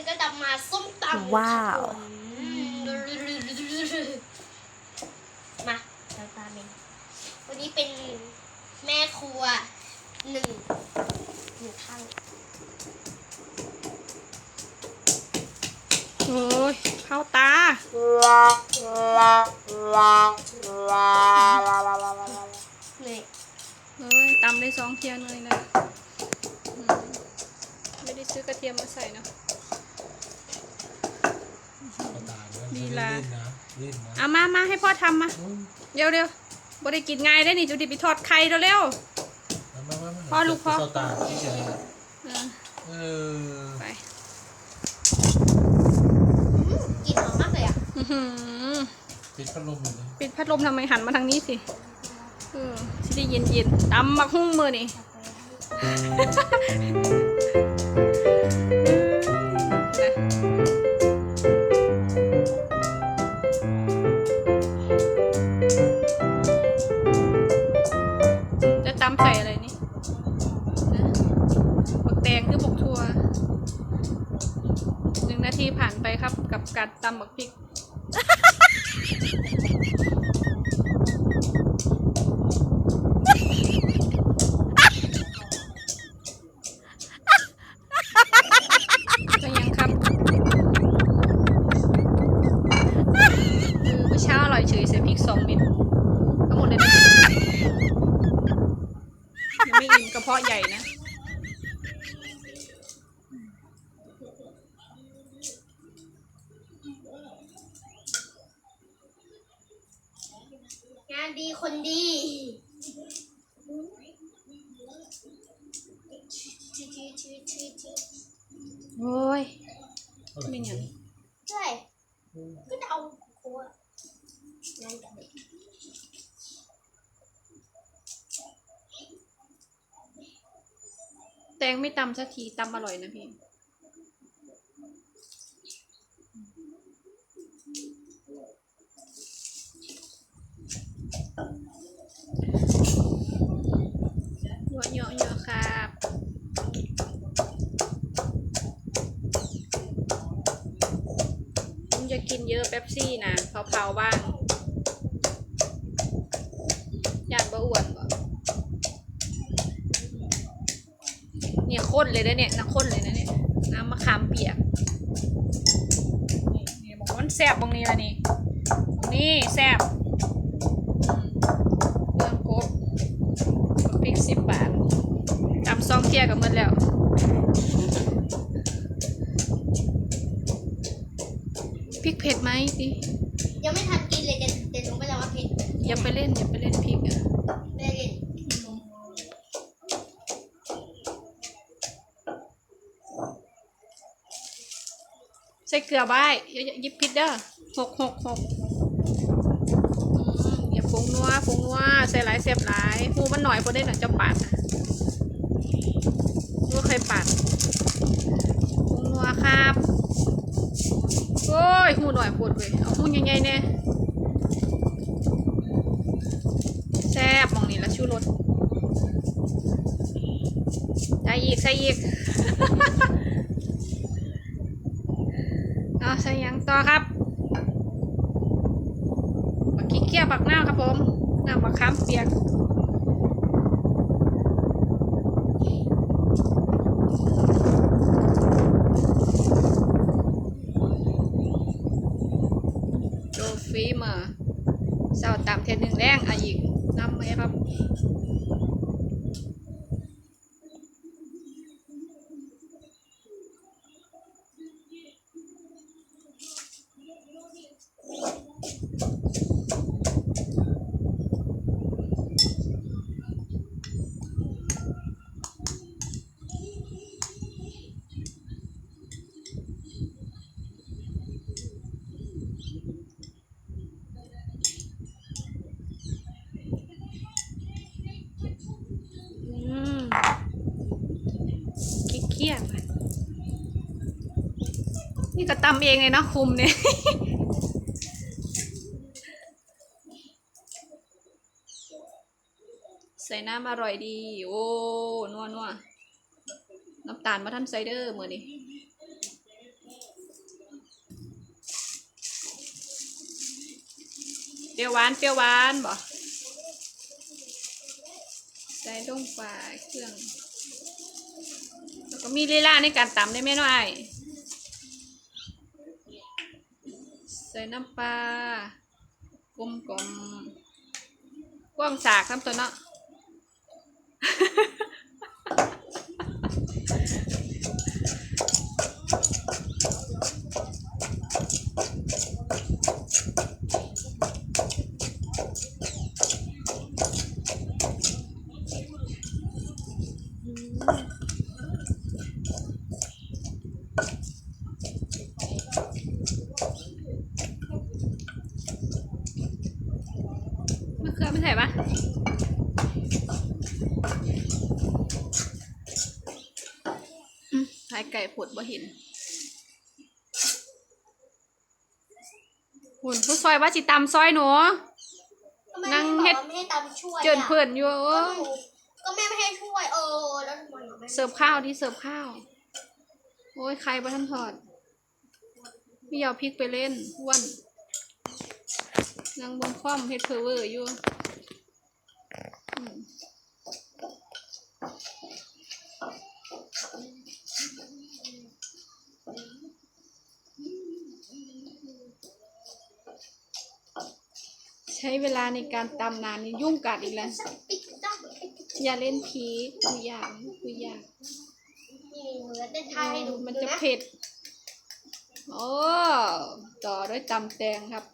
มันก็จะมาส้มตำว้าวอืมมาเราตามเองวันนี้เป็นแม่ครัวหนึ่งหนึ่งท่านโอ้ยเข้าตาเหนื่อยเอ้ยตำได้สองเทียนเลยนะอืมไม่ได้ซื้อกระเทียมมาใส่เนาะ ลีลาเล่นนะเล่นนะเอามามาให้พ่อทำมาอืมเร็วเร็วบ่ได้กินง่ายได้นี่จุดิไปทอดไข่เร็วเร็ว มามามามาพ่อลูกพ่อเาตาที่เฉยเออเออไปอืมกลิ่นหอมมากเลยอะอื้อหือปิดพัดลมอยู่เลยปิดพัดลมทำไมหันมาทางนี้สิเออสิได้เย็นเย็นๆตำมักหุ้งมือนี่ ใส่อะไรนี่นะบักแตงหรือบักทัวหนึ่งนาทีผ่านไปครับกับการตำบักพริก ใหญ่นะงานดีคนดี โอ้ยเท่าไหร่ไม่งั้นใช่ก็จะเอาครัวงานกันเลย แตงไม่ตำสักทีตำอร่อยนะพี่เยอะเยอะเยอะครับผมจะกินเยอะเป๊ปซี่นะเผาๆบ้างอยากบ่อ้วนบ่เนี่ย ข้นเลยนะเนี่ยน้ำข้นเลยนะเนี่ยน้ำมะขามเปียกนี่บอกว่ามันแซ่บบางนี้ละนี่ตรงนี้แซ่บอืมเรื่องกบพริกสิบบาทจำซองเทียกับหมดแล้วพริกเผ็ดไหมดิยังไม่ทันกินเลยจะจะลงไปแล้วว่าเผ็ดอย่าไปเล่นอย่าไปเล่นพริกอะ เกลือไว้อย่าอย่าหยิบผิดเด้อหกหกหกอย่าผงนัวผงนัวใส่หลายเสียบหลายหูมันหน่อยพอได้หน่อยจะปาดนะรู้ว่าเคยปาดผงนัวครับโอ้ยหูหน่อยปวดเลยเอาหูใหญ่ๆเนี่ยแซ่บมองนี่ละชูรสใส่อีกใส่อีก เอาใส่หยัง ต่อครับบักขี้เกียจบักหน้าครับผมหน้ำบักขามเปียกโดฟีมอร์เสาตามเทนหนึ่งแรงอะอีกน้ำไหมครับ นี่ก็ตำเองเลยนะคุมเนี่ยใส่น้ำอร่อยดี โอ้นัวนัวน้ำตาลมาท่านไซเดอร์เหมือนี่เปรี้ยวหวานเปรี้ยวหวานบอกใส่ลงไปเครื่อง แล้วก็มีลีลาในการตำได้ไหมน้อย ใส่น้ำปลากลมกลมๆกว้างสากน้ำตัวเนาะ มะเขือไม่ใส่ปะอืมขายไก่ผดบ่เห็นหุ่นผู้ซอยว่าจิตำซอยหนูก็แม่นั่งไม่เฮ็ดบอกว่าไม่ให้ตามช่วยเจินอะเพื่อนอยู่เอก็อหนูก็แม่ไม่ให้ช่วยเออแล้วทำไมหนูไม่เสิร์ฟข้าวดิเสิร์ฟข้าว โอ้ยใครบ่ทันทอดไม่เอาพริกไปเล่นอ้วนนางบนคว่ำเฮ็ดเพอเวอร์อยู่ ใช้เวลาในการตำนานนี่ยุ่งกัดอีกแล้ว อย่าเล่นพีคุยอย่างคุยอย่างนี่หนูจะได้ทายให้ดูมันจะเผ็ด โอ้ต่อด้วยตำแตงครับ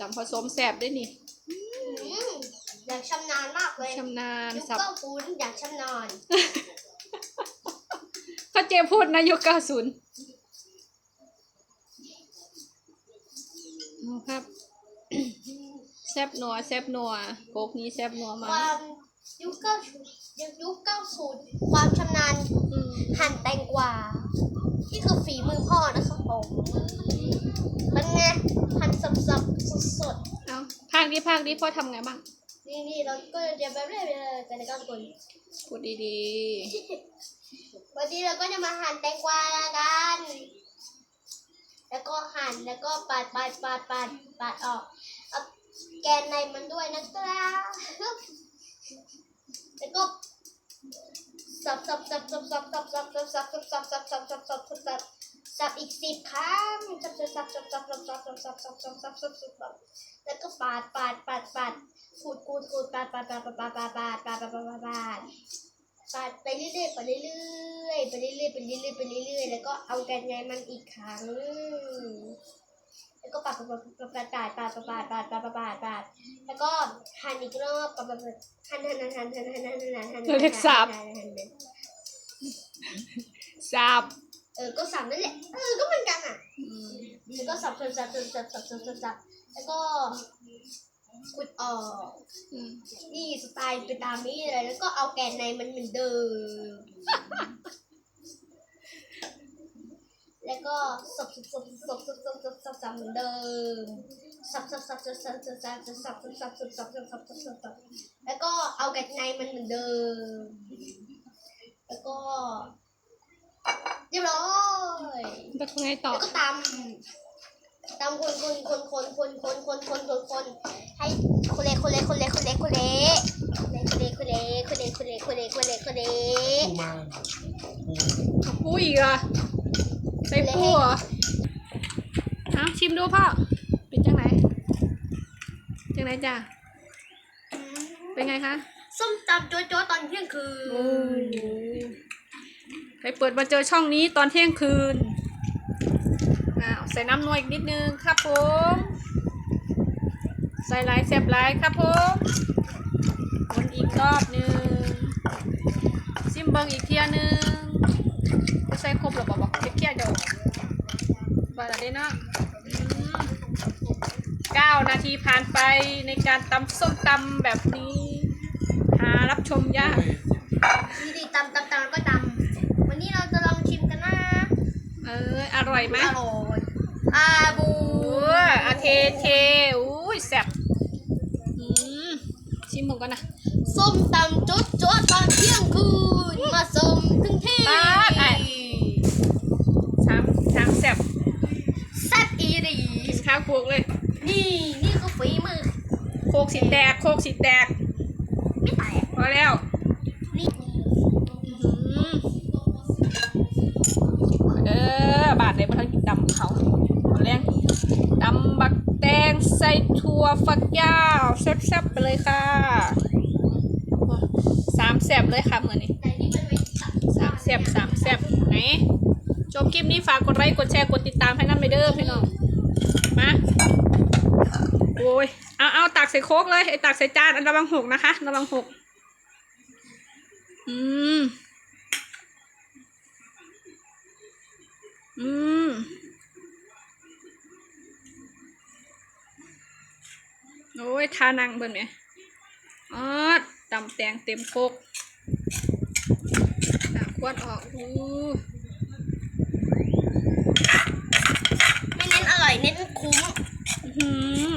ตำผสมแสบได้นี่อยากชำนาญมากเลยชำนาญยุคสับก้าปูนอยากชำนาญเขาเจพูดนะยุคเก้าศูนย์ครับ แซบนัวแซบนัวโกกนี้แซบนัวคมาวามยุคเก้ายุคเก้าสูตรความชำนาญอืมหั่นแตงกวานี่คือฝีมือพ่อนะครับผมเป็นไงหั่นสับสับสดสดเอาภาคนี้ภาคนี้พ่อทำไงบ้างๆนี่นี่เราก็จะแบบเรื่อยๆกันนะครับทุกคนพูดดีวันนี้เราก็จะมาหั่นแตงกวากัน แล้วก็หั่นแล้วก็ปาดปาดปาดปาดปาดออกเอา แกนในมันด้วยนะครับแล้วก็สับสับสับสับสับสับสับสับสับสับสับสับสับสับสับสับสับสับอีกสิบครั้งสับสับสับสับสับสับสับสับสับสับสับสับสับสับแล้วก็ปาดปาดปาดปาดขูดขูดขูดปาดปาดปาดปาดปาดปาดปาดปาดปาดปาดปาดปาดปาดไปเรื่อยๆไปเรื่อยๆไปเรื่อยๆไปเรื่อยๆไปเรื่อยๆแล้วก็เอาแกันไงมันอีกครั้ง แล้วก็ปาดปาดปาดปาดปาดปาดปาดปาดปาดปาดปาดปาดแล้วก็หั่นอีกรอบปาดปาดหั่นหั่นหั่นหั่นหั่นหั่นหั่นหั่นหั่นหั่นหั่นๆสับเออ ก็สับนั่นแหละ เออ ก็เหมือนกันอะแล้วก็สับสับสับสับสับสับสับสับสับแล้วก็ขุดออก นี่สไตล์ไปตามนี้เลย แล้วก็เอาแกนในมันเหมือนเดิม แล้วก็สับสับสับสับสับสับสับสับสับเหมือนเดิมสับสับสับสับสับสับสับสับสับสับสับสับสับสับสับสับสับแล้วก็เอาแกนในมันเหมือนเดิม แล้วก็เรียบร้อยแล้วก็ไงต่อแล้วก็ตำตำคนคนคนคนคนคนคนคนคนคนให้คนเละคนเละคนเละคนเละคนเละคนเละคนเละคนเละคนเละคนเละคนเละคนเละคนเละปูมาปูเอาปูอีกเหรอะ ใส่ปูเหรอเอาชิมดูพ่อ เป็นจังไหน จังไหนจ้ะ เป็นไงคะส้มตำโจ๊ะโจ๊ะตอนเที่ยงคืนไปเปิดมาเจอช่องนี้ตอนเที่ยงคืนอ้าวใส่น้ำนวอีกนิดนึงครับผม ใส่หลายเสียบหลายครับผมวนอีกรอบหนึ่งซิมเบิงอีกเที่ยหนึงก็ใส่ครบหรือเปล่าบอกเที่ ยเดียวบาลาเดเนาะอืมเก้านาทีผ่านไปในการตำส้มตำแบบนี้ หารับชมยากดีดีตำตำตำแล้วก็ตำวันนี้เราจะลองชิมกันนะ เออ อร่อยไหมอร่อยอาบูโอ้ยอาเทเทอุ้ยแซ่บอืมชิมผมก่อนนะส้มตำโจ๊ะโจ๊ะตอนเที่ยงคืนมาส้มถึงที่ปาดไอ้สามสามแซ่บแซ่บอีหรีกินข้าวพวกเลย นี่นี่คือสีแตก โคกสีแตก ไม่แตกพอแล้ว นี่อื้อหือเด้อบาทในประเทศกินดำเขาเอาแรงดำบักแตงใส่ถั่วฝักยาวแซ่บๆไปเลยค่ะสามแซ่บเลยค่ะมือนี้แต่นี่มันไม่ตัดสามแซ่บสามแซ่บไหน จบคลิปนี้ฝากกดไลค์กดแชร์กดติดตามให้น้ำไปเด้อพี่น้องมาโอ้ยเอาเอาตักใส่โคกเลยไอ้ตักใส่จานอันระวังหกนะคะระวังหกอืมอืมโอ้ยทานังเบิ่นไหมอ๋อตำแตงเต็มโคกตากควนออกอู้ ไม่เน้น อร่อยเน้นคุ้มอื้อหือ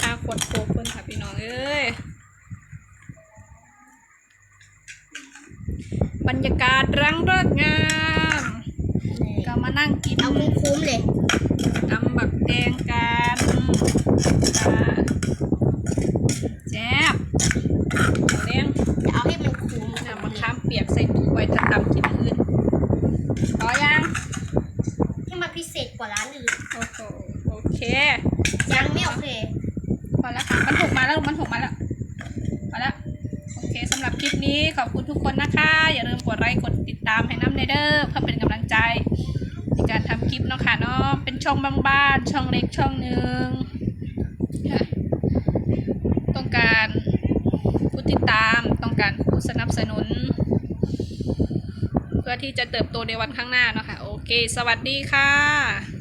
ทาขวดโคกเพิ่นค่ะพี่น้องเอ้ย บรรยากาศรังเริกงาม ก็มานั่งกิน เอาคุ้มๆเลย ตำบักแดงกันจ้าแจ๊บเอาเลี้ยง จะเอาให้มันคุ้ม น้ำมะขามเปียกใส่ตู้ไว้ถ้าตำกินอื่นพอยัง ให้มันพิเศษกว่าร้านอื่น โอ้โหโอเค ยังไม่โอเค พอแล้วค่ะมันถูกมาแล้วมันถูกมาแล้วพอแล้ว โอเคสำหรับค ลิปนี้ขอบคุณทุกคนนะคะ อย่าลืมกดไลค์กดติดตามให้น้ำในเด้อเพื่อเป็นกำลังใจในการทำคลิปเนาะค่ะเนาะเป็นช่องบ้านๆช่องเล็กช่องหนึ่งต้องการผู้ติดตามต้องการผู้สนับสนุน เพื่อที่จะเติบโตในวันข้างหน้าเนาะค่ะโอเค สวัสดีค่ะ